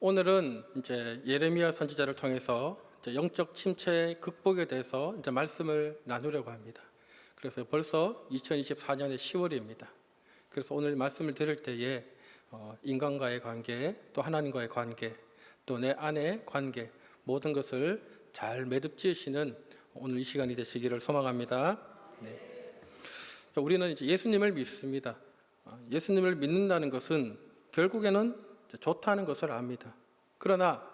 오늘은 이제 예레미야 선지자를 통해서 영적 침체 극복에 대해서 이제 말씀을 나누려고 합니다. 그래서 벌써 2024년의 10월입니다. 그래서 오늘 말씀을 들을 때에 어, 인간과의 관계, 또 하나님과의 관계, 또 내 안의 관계 모든 것을 잘 매듭 지으시는 오늘 이 시간이 되시기를 소망합니다. 네. 우리는 이제 예수님을 믿습니다. 어, 예수님을 믿는다는 것은 결국에는 좋다는 것을 압니다. 그러나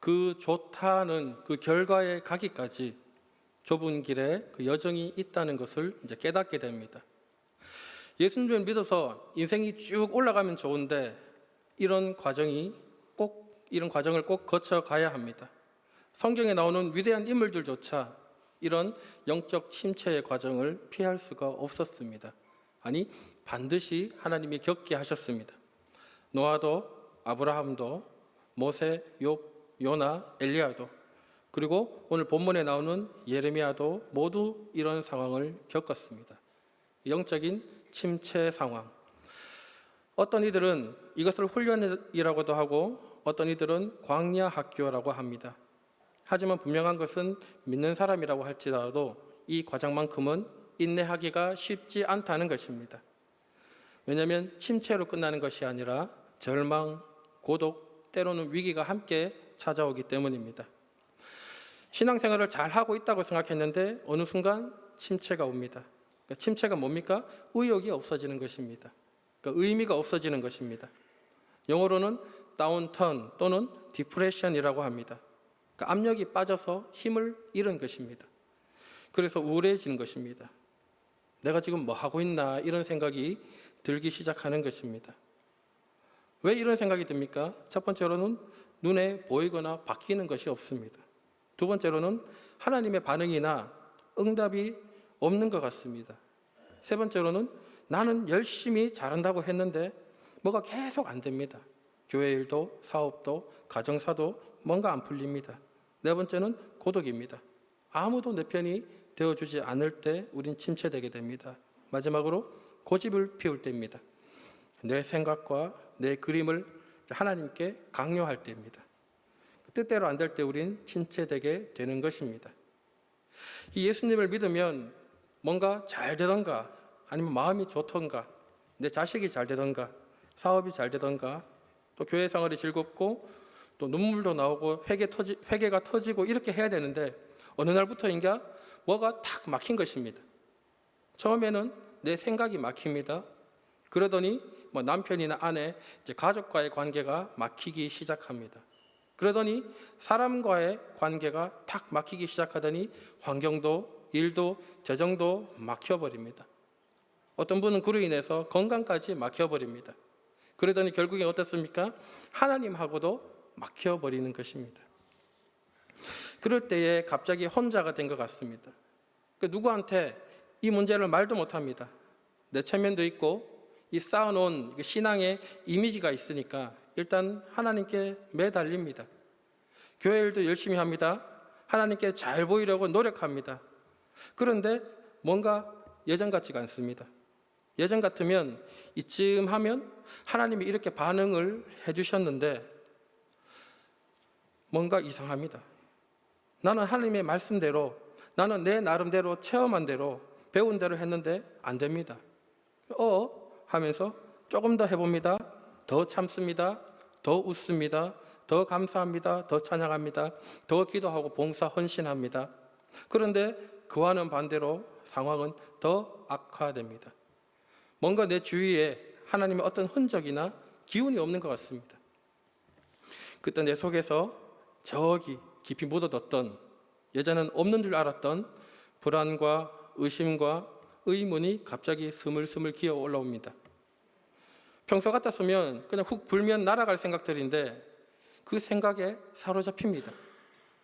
그 좋다는 그 결과에 가기까지 좁은 길에 그 여정이 있다는 것을 이제 깨닫게 됩니다. 예수님을 믿어서 인생이 쭉 올라가면 좋은데 이런 과정이 꼭 이런 과정을 꼭 거쳐 가야 합니다. 성경에 나오는 위대한 인물들조차 이런 영적 침체의 과정을 피할 수가 없었습니다. 아니 반드시 하나님이 겪게 하셨습니다. 노아도 아브라함도 모세, 욥, 요나, 엘리야도 그리고 오늘 본문에 나오는 예레미야도 모두 이런 상황을 겪었습니다. 영적인 침체 상황. 어떤 이들은 이것을 훈련이라고도 하고 어떤 이들은 광야 학교라고 합니다. 하지만 분명한 것은 믿는 사람이라고 할지라도 이 과정만큼은 인내하기가 쉽지 않다는 것입니다. 왜냐하면 침체로 끝나는 것이 아니라 절망, 고독, 때로는 위기가 함께 찾아오기 때문입니다. 신앙생활을 잘 하고 있다고 생각했는데 어느 순간 침체가 옵니다. 그러니까 침체가 뭡니까? 의욕이 없어지는 것입니다. 그러니까 의미가 없어지는 것입니다. 영어로는 다운턴 또는 디프레션이라고 합니다. 그러니까 압력이 빠져서 힘을 잃은 것입니다. 그래서 우울해지는 것입니다. 내가 지금 뭐 하고 있나 이런 생각이 들기 시작하는 것입니다. 왜 이런 생각이 듭니까? 첫 번째로는 눈에 보이거나 바뀌는 것이 없습니다. 두 번째로는 하나님의 반응이나 응답이 없는 것 같습니다. 세 번째로는 나는 열심히 잘한다고 했는데 뭐가 계속 안 됩니다. 교회 일도 사업도 가정사도 뭔가 안 풀립니다. 네 번째는 고독입니다. 아무도 내 편이 되어주지 않을 때 우린 침체되게 됩니다. 마지막으로 고집을 피울 때입니다. 내 생각과 내 그림을 하나님께 강요할 때입니다. 뜻대로 안 될 때 우린 침체되게 되는 것입니다. 이 예수님을 믿으면 뭔가 잘 되던가 아니면 마음이 좋던가 내 자식이 잘 되던가 사업이 잘 되던가 또 교회 생활이 즐겁고 또 눈물도 나오고 회개 터지, 회개가 터지고 이렇게 해야 되는데 어느 날부터인가 뭐가 탁 막힌 것입니다. 처음에는 내 생각이 막힙니다. 그러더니 뭐 남편이나 아내, 이제 가족과의 관계가 막히기 시작합니다. 그러더니 사람과의 관계가 탁 막히기 시작하더니 환경도 일도 재정도 막혀버립니다. 어떤 분은 그로 인해서 건강까지 막혀버립니다. 그러더니 결국에 어떻습니까? 하나님하고도 막혀버리는 것입니다. 그럴 때에 갑자기 혼자가 된 것 같습니다. 그 누구한테 이 문제를 말도 못합니다. 내 체면도 있고 이 쌓아놓은 신앙의 이미지가 있으니까 일단 하나님께 매달립니다. 교회 일도 열심히 합니다. 하나님께 잘 보이려고 노력합니다. 그런데 뭔가 예전 같지가 않습니다. 예전 같으면 이쯤 하면 하나님이 이렇게 반응을 해주셨는데 뭔가 이상합니다. 나는 하나님의 말씀대로 나는 내 나름대로 체험한 대로 배운 대로 했는데 안 됩니다. 어 하면서 조금 더 해봅니다. 더 참습니다. 더 웃습니다. 더 감사합니다. 더 찬양합니다. 더 기도하고 봉사 헌신합니다. 그런데 그와는 반대로 상황은 더 악화됩니다. 뭔가 내 주위에 하나님의 어떤 흔적이나 기운이 없는 것 같습니다. 그때 내 속에서 저기 깊이 묻어뒀던 예전엔 없는 줄 알았던 불안과 의심과 의문이 갑자기 스물스물 기어 올라옵니다. 평소 같았으면 그냥 훅 불면 날아갈 생각들인데 그 생각에 사로잡힙니다.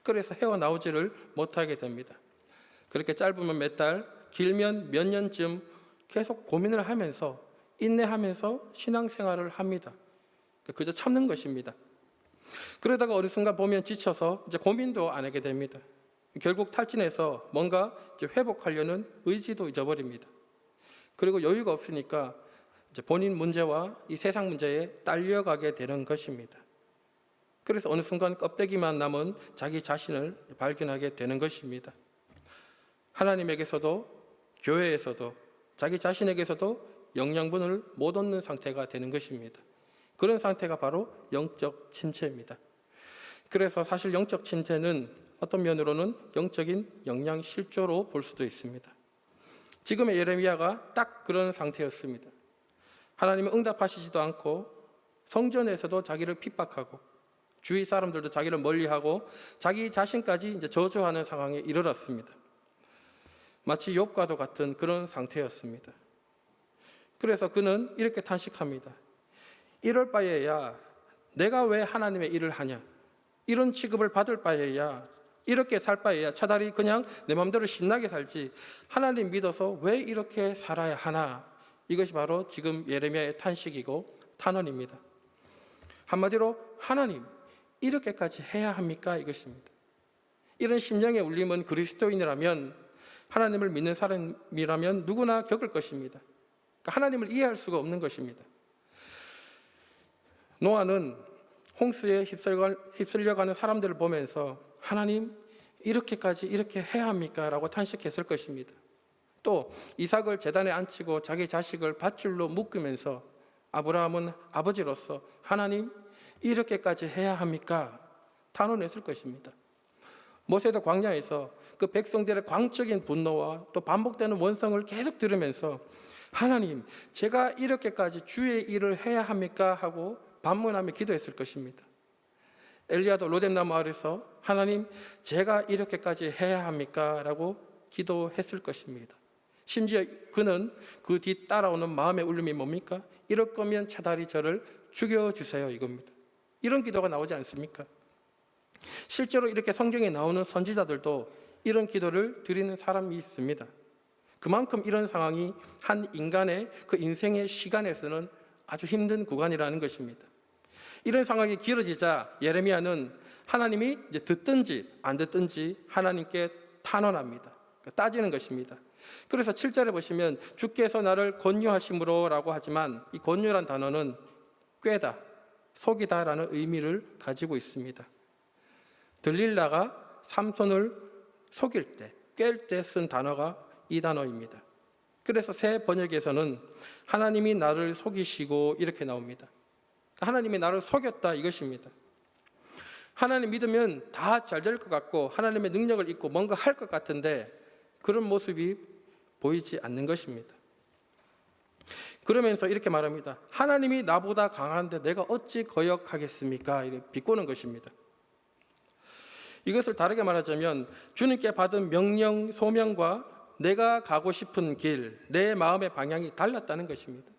그래서 헤어나오지를 못하게 됩니다. 그렇게 짧으면 몇 달, 길면 몇 년쯤 계속 고민을 하면서 인내하면서 신앙생활을 합니다. 그저 참는 것입니다. 그러다가 어느 순간 보면 지쳐서 이제 고민도 안 하게 됩니다. 결국 탈진해서 뭔가 회복하려는 의지도 잊어버립니다. 그리고 여유가 없으니까 본인 문제와 이 세상 문제에 딸려가게 되는 것입니다. 그래서 어느 순간 껍데기만 남은 자기 자신을 발견하게 되는 것입니다. 하나님에게서도 교회에서도 자기 자신에게서도 영양분을 못 얻는 상태가 되는 것입니다. 그런 상태가 바로 영적 침체입니다. 그래서 사실 영적 침체는 어떤 면으로는 영적인 영양 실조로 볼 수도 있습니다. 지금의 예레미야가 딱 그런 상태였습니다. 하나님은 응답하시지도 않고 성전에서도 자기를 핍박하고 주위 사람들도 자기를 멀리하고 자기 자신까지 이제 저주하는 상황에 이르렀습니다. 마치 욥과도 같은 그런 상태였습니다. 그래서 그는 이렇게 탄식합니다. 이럴 바에야 내가 왜 하나님의 일을 하냐? 이런 취급을 받을 바에야 이렇게 살 바에야 차라리 그냥 내 마음대로 신나게 살지 하나님 믿어서 왜 이렇게 살아야 하나? 이것이 바로 지금 예레미야의 탄식이고 탄원입니다. 한마디로 하나님 이렇게까지 해야 합니까? 이것입니다. 이런 심령의 울림은 그리스도인이라면 하나님을 믿는 사람이라면 누구나 겪을 것입니다. 그러니까 하나님을 이해할 수가 없는 것입니다. 노아는 홍수에 휩쓸려가는 사람들을 보면서 하나님 이렇게까지 이렇게 해야 합니까? 라고 탄식했을 것입니다. 또 이삭을 재단에 앉히고 자기 자식을 밧줄로 묶으면서 아브라함은 아버지로서 하나님 이렇게까지 해야 합니까? 탄원했을 것입니다. 모세도 광야에서 그 백성들의 광적인 분노와 또 반복되는 원성을 계속 들으면서 하나님, 제가 이렇게까지 주의 일을 해야 합니까? 하고 반문하며 기도했을 것입니다. 엘리야도 로뎀나무 아래서 하나님, 제가 이렇게까지 해야 합니까? 라고 기도했을 것입니다. 심지어 그는 그 뒤 따라오는 마음의 울림이 뭡니까? 이럴 거면 차라리 저를 죽여주세요. 이겁니다. 이런 기도가 나오지 않습니까? 실제로 이렇게 성경에 나오는 선지자들도 이런 기도를 드리는 사람이 있습니다. 그만큼 이런 상황이 한 인간의 그 인생의 시간에서는 아주 힘든 구간이라는 것입니다. 이런 상황이 길어지자 예레미야는 하나님이 이제 듣든지 안 듣든지 하나님께 탄원합니다. 그러니까 따지는 것입니다. 그래서 7절에 보시면 주께서 나를 권유하심으로라고 하지만 이 권유란 단어는 꾀다, 속이다라는 의미를 가지고 있습니다. 들릴라가 삼손을 속일 때, 깰 때 쓴 단어가 이 단어입니다. 그래서 새 번역에서는 하나님이 나를 속이시고 이렇게 나옵니다. 하나님이 나를 속였다 이것입니다. 하나님 믿으면 다 잘 될 것 같고 하나님의 능력을 잊고 뭔가 할 것 같은데 그런 모습이 보이지 않는 것입니다. 그러면서 이렇게 말합니다. 하나님이 나보다 강한데 내가 어찌 거역하겠습니까? 이렇게 비꼬는 것입니다. 이것을 다르게 말하자면 주님께 받은 명령, 소명과 내가 가고 싶은 길, 내 마음의 방향이 달랐다는 것입니다.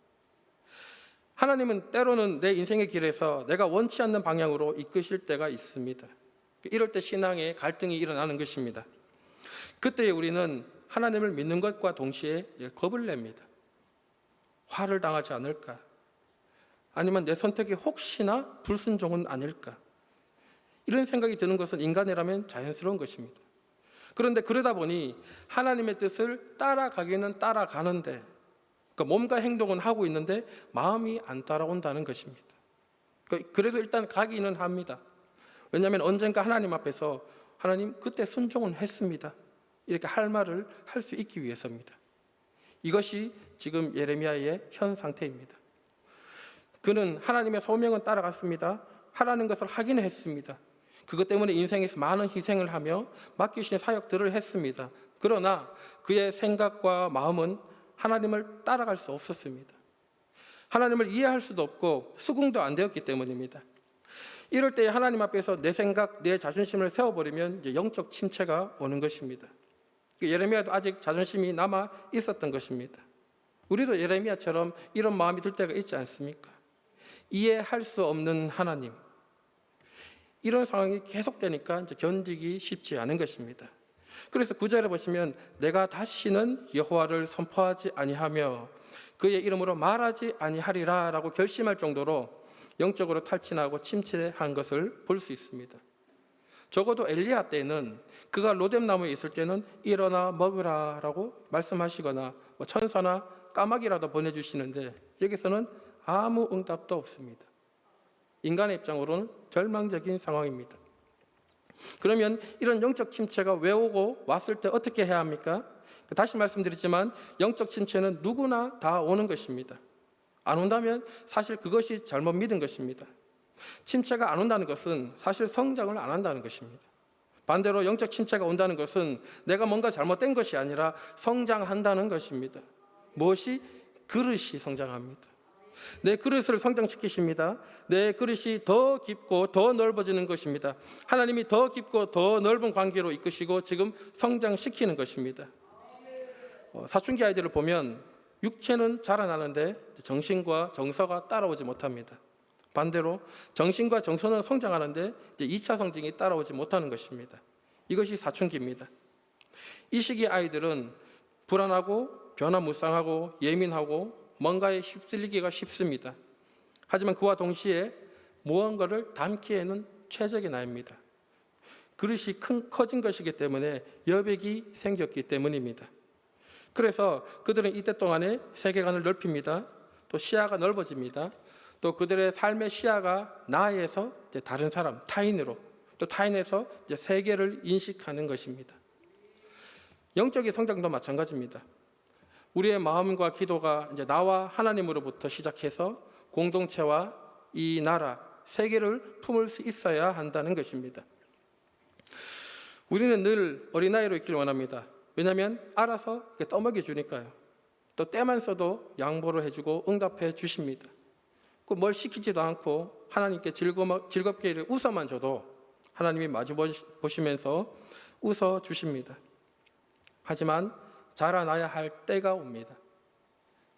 하나님은 때로는 내 인생의 길에서 내가 원치 않는 방향으로 이끄실 때가 있습니다. 이럴 때 신앙에 갈등이 일어나는 것입니다. 그때 우리는 하나님을 믿는 것과 동시에 겁을 냅니다. 화를 당하지 않을까? 아니면 내 선택이 혹시나 불순종은 아닐까? 이런 생각이 드는 것은 인간이라면 자연스러운 것입니다. 그런데 그러다 보니 하나님의 뜻을 따라가기는 따라가는데 그러니까 몸과 행동은 하고 있는데 마음이 안 따라온다는 것입니다. 그러니까 그래도 일단 가기는 합니다. 왜냐하면 언젠가 하나님 앞에서 하나님 그때 순종은 했습니다. 이렇게 할 말을 할 수 있기 위해서입니다. 이것이 지금 예레미야의 현 상태입니다. 그는 하나님의 소명은 따라갔습니다. 하라는 것을 하기는 했습니다. 그것 때문에 인생에서 많은 희생을 하며 맡기신 사역들을 했습니다. 그러나 그의 생각과 마음은 하나님을 따라갈 수 없었습니다. 하나님을 이해할 수도 없고 수긍도 안 되었기 때문입니다. 이럴 때 하나님 앞에서 내 생각, 내 자존심을 세워버리면 영적 침체가 오는 것입니다. 예레미야도 아직 자존심이 남아 있었던 것입니다. 우리도 예레미야처럼 이런 마음이 들 때가 있지 않습니까? 이해할 수 없는 하나님. 이런 상황이 계속되니까 견디기 쉽지 않은 것입니다. 그래서 구절에 보시면 내가 다시는 여호와를 선포하지 아니하며 그의 이름으로 말하지 아니하리라라고 결심할 정도로 영적으로 탈진하고 침체한 것을 볼 수 있습니다. 적어도 엘리야 때는 그가 로뎀 나무에 있을 때는 일어나 먹으라라고 말씀하시거나 뭐 천사나 까마귀라도 보내주시는데 여기서는 아무 응답도 없습니다. 인간의 입장으로는 절망적인 상황입니다. 그러면 이런 영적 침체가 왜 오고 왔을 때 어떻게 해야 합니까? 다시 말씀드리지만 영적 침체는 누구나 다 오는 것입니다. 안 온다면 사실 그것이 잘못 믿은 것입니다. 침체가 안 온다는 것은 사실 성장을 안 한다는 것입니다. 반대로 영적 침체가 온다는 것은 내가 뭔가 잘못된 것이 아니라 성장한다는 것입니다. 무엇이 그릇이 성장합니다. 내 그릇을 성장시키십니다. 내 그릇이 더 깊고 더 넓어지는 것입니다. 하나님이 더 깊고 더 넓은 관계로 이끄시고 지금 성장시키는 것입니다. 어, 사춘기 아이들을 보면 육체는 자라나는데 정신과 정서가 따라오지 못합니다. 반대로 정신과 정서는 성장하는데 이제 2차 성징이 따라오지 못하는 것입니다. 이것이 사춘기입니다. 이 시기 아이들은 불안하고 변화무쌍하고 예민하고 뭔가에 휩쓸리기가 쉽습니다. 하지만 그와 동시에 무언가를 담기에는 최적의 나이입니다. 그릇이 큰 커진 것이기 때문에 여백이 생겼기 때문입니다. 그래서 그들은 이때 동안에 세계관을 넓힙니다. 또 시야가 넓어집니다. 또 그들의 삶의 시야가 나에서 다른 사람, 타인으로 또 타인에서 세계를 인식하는 것입니다. 영적인 성장도 마찬가지입니다. 우리의 마음과 기도가 이제 나와 하나님으로부터 시작해서 공동체와 이 나라, 세계를 품을 수 있어야 한다는 것입니다. 우리는 늘 어린아이로 있길 원합니다. 왜냐하면 알아서 떠먹여 주니까요. 또 때만 써도 양보를 해주고 응답해 주십니다. 그뭘 시키지도 않고 하나님께 즐겁게 웃어만 줘도 하나님이 마주 보시면서 웃어 주십니다. 하지만 자라나야 할 때가 옵니다.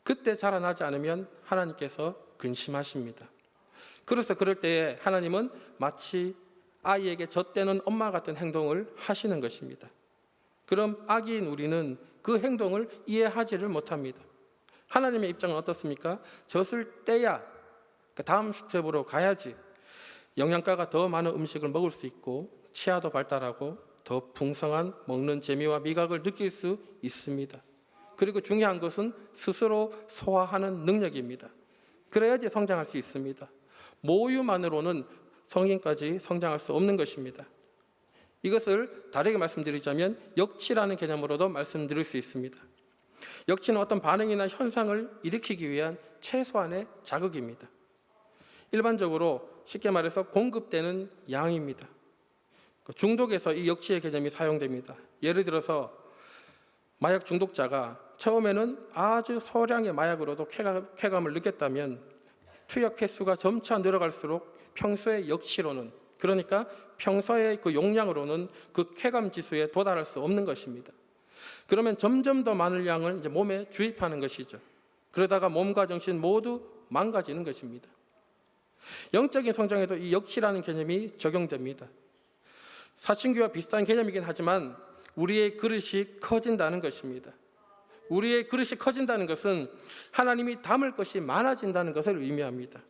그때 자라나지 않으면 하나님께서 근심하십니다. 그래서 그럴 때에 하나님은 마치 아이에게 젖대는 엄마 같은 행동을 하시는 것입니다. 그럼 아기인 우리는 그 행동을 이해하지를 못합니다. 하나님의 입장은 어떻습니까? 젖을 떼야 그 다음 스텝으로 가야지 영양가가 더 많은 음식을 먹을 수 있고 치아도 발달하고 더 풍성한 먹는 재미와 미각을 느낄 수 있습니다. 그리고 중요한 것은 스스로 소화하는 능력입니다. 그래야지 성장할 수 있습니다. 모유만으로는 성인까지 성장할 수 없는 것입니다. 이것을 다르게 말씀드리자면 역치라는 개념으로도 말씀드릴 수 있습니다. 역치는 어떤 반응이나 현상을 일으키기 위한 최소한의 자극입니다. 일반적으로 쉽게 말해서 공급되는 양입니다. 그 중독에서 이 역치의 개념이 사용됩니다. 예를 들어서 마약 중독자가 처음에는 아주 소량의 마약으로도 쾌감, 을 느꼈다면 투약 횟수가 점차 늘어갈수록 평소의 역치로는 그러니까 평소의 그 용량으로는 그 쾌감 지수에 도달할 수 없는 것입니다. 그러면 점점 더 많은 양을 이제 몸에 주입하는 것이죠. 그러다가 몸과 정신 모두 망가지는 것입니다. 영적인 성장에도 이 역치라는 개념이 적용됩니다. 사춘기와 비슷한 개념이긴 하지만 우리의 그릇이 커진다는 것입니다. 우리의 그릇이 커진다는 것은 하나님이 담을 것이 많아진다는 것을 의미합니다.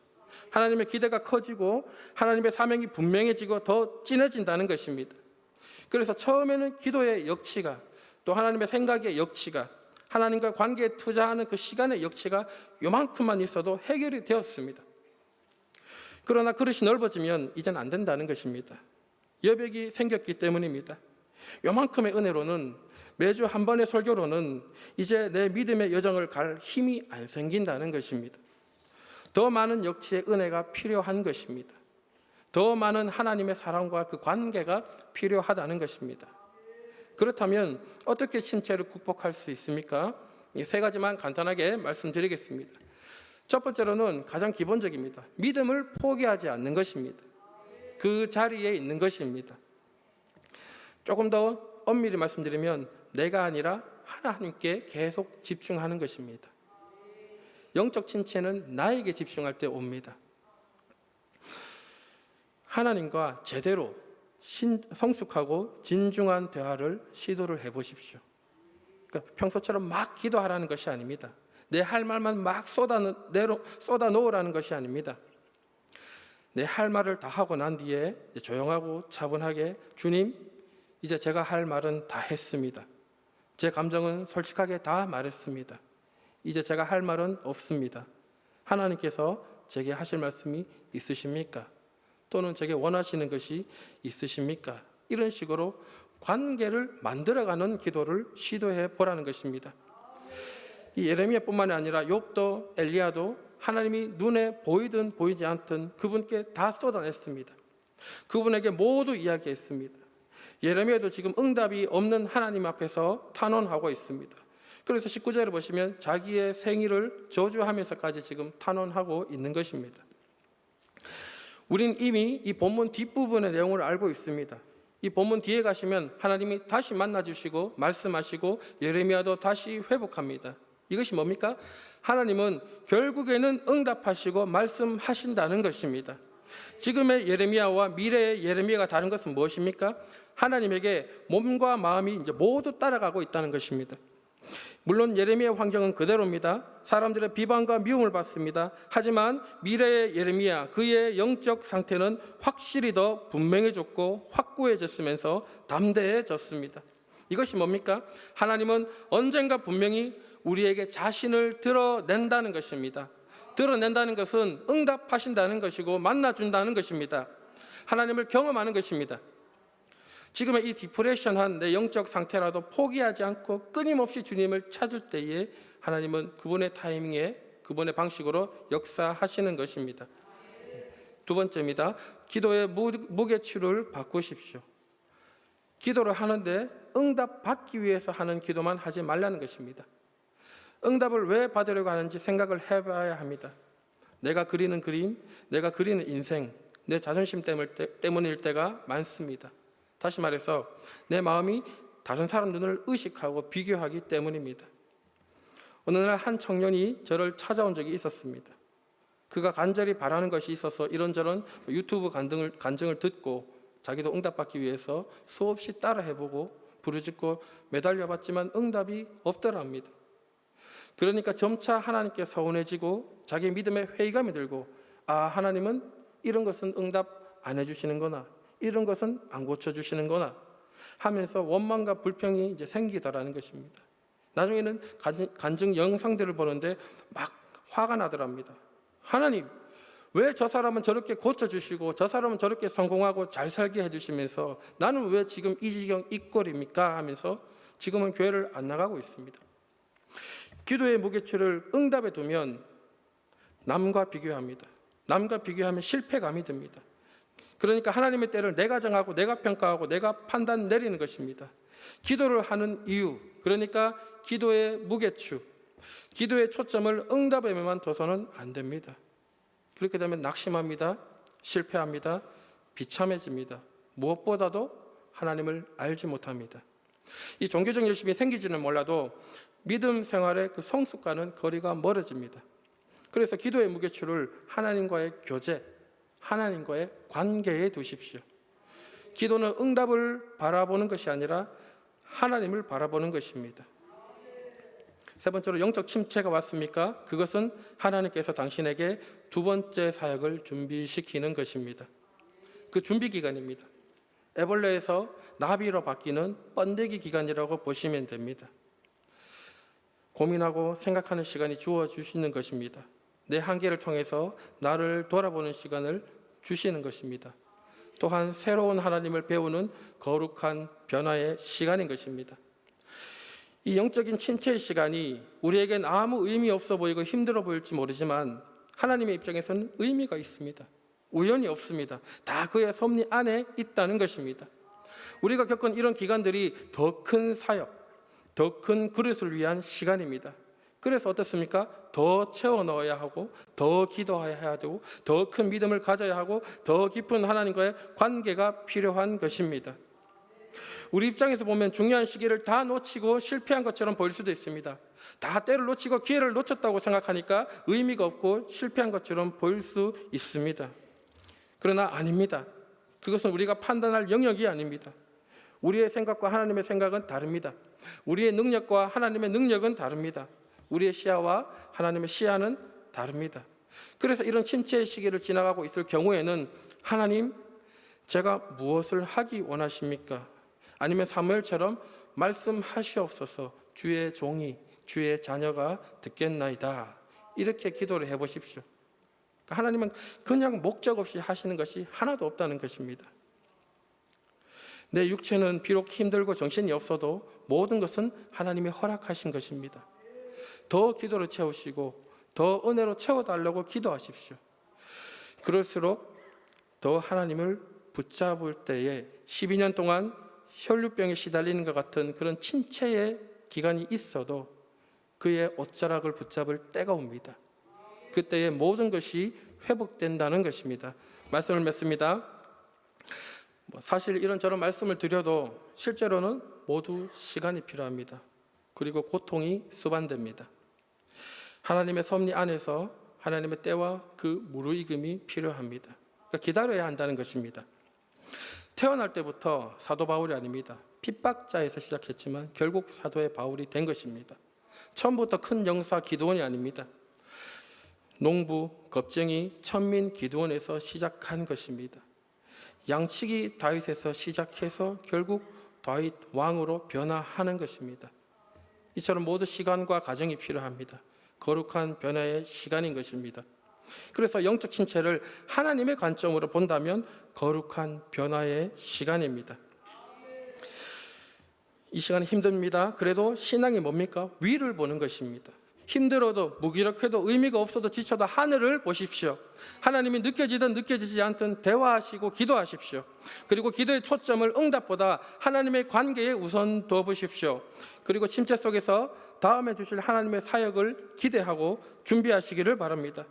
하나님의 기대가 커지고 하나님의 사명이 분명해지고 더 진해진다는 것입니다. 그래서 처음에는 기도의 역치가 또 하나님의 생각의 역치가 하나님과 관계에 투자하는 그 시간의 역치가 요만큼만 있어도 해결이 되었습니다. 그러나 그릇이 넓어지면 이젠 안 된다는 것입니다. 여백이 생겼기 때문입니다. 요만큼의 은혜로는 매주 한 번의 설교로는 이제 내 믿음의 여정을 갈 힘이 안 생긴다는 것입니다. 더 많은 역치의 은혜가 필요한 것입니다. 더 많은 하나님의 사랑과 그 관계가 필요하다는 것입니다. 그렇다면 어떻게 침체를 극복할 수 있습니까? 세 가지만 간단하게 말씀드리겠습니다. 첫 번째로는 가장 기본적입니다. 믿음을 포기하지 않는 것입니다. 그 자리에 있는 것입니다. 조금 더 엄밀히 말씀드리면 내가 아니라 하나님께 계속 집중하는 것입니다. 영적 침체는 나에게 집중할 때 옵니다. 하나님과 제대로 신, 성숙하고 진중한 대화를 시도를 해보십시오. 그러니까 평소처럼 막 기도하라는 것이 아닙니다. 내 할 말만 막 쏟아, 내로, 쏟아 놓으라는 것이 아닙니다. 내 할 말을 다 하고 난 뒤에 조용하고 차분하게 주님, 이제 제가 할 말은 다 했습니다. 제 감정은 솔직하게 다 말했습니다. 이제 제가 할 말은 없습니다. 하나님께서 제게 하실 말씀이 있으십니까? 또는 제게 원하시는 것이 있으십니까? 이런 식으로 관계를 만들어가는 기도를 시도해 보라는 것입니다. 이 예레미야뿐만이 아니라 욥도 엘리야도 하나님이 눈에 보이든 보이지 않든 그분께 다 쏟아냈습니다. 그분에게 모두 이야기했습니다. 예레미야도 지금 응답이 없는 하나님 앞에서 탄원하고 있습니다. 그래서 19절을 보시면 자기의 생일을 저주하면서까지 지금 탄원하고 있는 것입니다. 우린 이미 이 본문 뒷부분의 내용을 알고 있습니다. 이 본문 뒤에 가시면 하나님이 다시 만나 주시고 말씀하시고 예레미야도 다시 회복합니다. 이것이 뭡니까? 하나님은 결국에는 응답하시고 말씀하신다는 것입니다. 지금의 예레미야와 미래의 예레미야가 다른 것은 무엇입니까? 하나님에게 몸과 마음이 이제 모두 따라가고 있다는 것입니다. 물론 예레미야 환경은 그대로입니다. 사람들의 비방과 미움을 받습니다. 하지만 미래의 예레미야 그의 영적 상태는 확실히 더 분명해졌고 확고해졌으면서 담대해졌습니다. 이것이 뭡니까? 하나님은 언젠가 분명히 우리에게 자신을 드러낸다는 것입니다. 드러낸다는 것은 응답하신다는 것이고 만나준다는 것입니다. 하나님을 경험하는 것입니다. 지금의 이 디프레션한 내 영적 상태라도 포기하지 않고 끊임없이 주님을 찾을 때에 하나님은 그분의 타이밍에 그분의 방식으로 역사하시는 것입니다. 두 번째입니다. 기도의 무- 무게추를 바꾸십시오. 기도를 하는데 응답 받기 위해서 하는 기도만 하지 말라는 것입니다. 응답을 왜 받으려고 하는지 생각을 해봐야 합니다. 내가 그리는 그림, 내가 그리는 인생, 내 자존심 때문일, 때가 많습니다. 다시 말해서 내 마음이 다른 사람 눈을 의식하고 비교하기 때문입니다. 어느 날 한 청년이 저를 찾아온 적이 있었습니다. 그가 간절히 바라는 것이 있어서 이런저런 유튜브 간증을, 간증을 듣고 자기도 응답받기 위해서 수없이 따라 해보고 부르짖고 매달려봤지만 응답이 없더랍니다. 그러니까 점차 하나님께 서운해지고 자기 믿음에 회의감이 들고 아 하나님은 이런 것은 응답 안 해주시는구나 이런 것은 안 고쳐주시는구나 하면서 원망과 불평이 이제 생기더라는 것입니다. 나중에는 간증 영상들을 보는데 막 화가 나더랍니다. 하나님 왜 저 사람은 저렇게 고쳐주시고 저 사람은 저렇게 성공하고 잘 살게 해주시면서 나는 왜 지금 이 지경 이 꼴입니까 하면서 지금은 교회를 안 나가고 있습니다. 기도의 무게추를 응답에 두면 남과 비교합니다. 남과 비교하면 실패감이 듭니다. 그러니까 하나님의 때를 내가 정하고 내가 평가하고 내가 판단 내리는 것입니다. 기도를 하는 이유, 그러니까 기도의 무게추, 기도의 초점을 응답에만 둬서는 안 됩니다. 그렇게 되면 낙심합니다. 실패합니다. 비참해집니다. 무엇보다도 하나님을 알지 못합니다. 이 종교적 열심이 생기지는 몰라도 믿음 생활의 그 성숙과는 거리가 멀어집니다. 그래서 기도의 무게추를 하나님과의 교제, 하나님과의 관계에 두십시오. 기도는 응답을 바라보는 것이 아니라 하나님을 바라보는 것입니다. 세 번째로 영적 침체가 왔습니까? 그것은 하나님께서 당신에게 두 번째 사역을 준비시키는 것입니다. 그 준비 기간입니다. 애벌레에서 나비로 바뀌는 번데기 기간이라고 보시면 됩니다. 고민하고 생각하는 시간이 주어 주시는 것입니다. 내 한계를 통해서 나를 돌아보는 시간을 주시는 것입니다. 또한 새로운 하나님을 배우는 거룩한 변화의 시간인 것입니다. 이 영적인 침체의 시간이 우리에겐 아무 의미 없어 보이고 힘들어 보일지 모르지만 하나님의 입장에서는 의미가 있습니다. 우연이 없습니다. 다 그의 섭리 안에 있다는 것입니다. 우리가 겪은 이런 기간들이 더 큰 사역, 더 큰 그릇을 위한 시간입니다. 그래서 어떻습니까? 더 채워 넣어야 하고, 더 기도해야 되고, 더 큰 믿음을 가져야 하고, 더 깊은 하나님과의 관계가 필요한 것입니다. 우리 입장에서 보면 중요한 시기를 다 놓치고 실패한 것처럼 보일 수도 있습니다. 다 때를 놓치고 기회를 놓쳤다고 생각하니까 의미가 없고 실패한 것처럼 보일 수 있습니다. 그러나 아닙니다. 그것은 우리가 판단할 영역이 아닙니다. 우리의 생각과 하나님의 생각은 다릅니다. 우리의 능력과 하나님의 능력은 다릅니다. 우리의 시야와 하나님의 시야는 다릅니다. 그래서 이런 침체의 시기를 지나가고 있을 경우에는 하나님, 제가 무엇을 하기 원하십니까? 아니면 사무엘처럼 말씀하시옵소서 주의 종이 주의 자녀가 듣겠나이다. 이렇게 기도를 해 보십시오. 그러니까 하나님은 그냥 목적 없이 하시는 것이 하나도 없다는 것입니다. 내 육체는 비록 힘들고 정신이 없어도 모든 것은 하나님이 허락하신 것입니다. 더 기도로 채우시고 더 은혜로 채워달라고 기도하십시오. 그럴수록 더 하나님을 붙잡을 때에 12년 동안 혈류병에 시달리는 것 같은 그런 침체의 기간이 있어도 그의 옷자락을 붙잡을 때가 옵니다. 그때의 모든 것이 회복된다는 것입니다. 말씀을 맺습니다. 뭐 사실 이런저런 말씀을 드려도 실제로는 모두 시간이 필요합니다. 그리고 고통이 수반됩니다. 하나님의 섭리 안에서 하나님의 때와 그 무르익음이 필요합니다. 그러니까 기다려야 한다는 것입니다. 태어날 때부터 사도 바울이 아닙니다. 핍박자에서 시작했지만 결국 사도의 바울이 된 것입니다. 처음부터 큰 영사 기도원이 아닙니다. 농부, 겁쟁이, 천민 기도원에서 시작한 것입니다. 양치기 다윗에서 시작해서 결국 다윗 왕으로 변화하는 것입니다. 이처럼 모두 시간과 과정이 필요합니다. 거룩한 변화의 시간인 것입니다. 그래서 영적 신체를 하나님의 관점으로 본다면 거룩한 변화의 시간입니다. 이 시간이 힘듭니다. 그래도 신앙이 뭡니까? 위를 보는 것입니다. 힘들어도 무기력해도 의미가 없어도 지쳐도 하늘을 보십시오. 하나님이 느껴지든 느껴지지 않든 대화하시고 기도하십시오. 그리고 기도의 초점을 응답보다 하나님의 관계에 우선 둬 보십시오. 그리고 침체 속에서 다음에 주실 하나님의 사역을 기대하고 준비하시기를 바랍니다.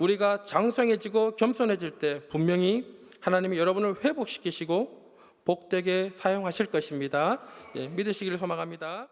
우리가 장성해지고 겸손해질 때 분명히 하나님이 여러분을 회복시키시고 복되게 사용하실 것입니다. 예, 믿으시기를 소망합니다.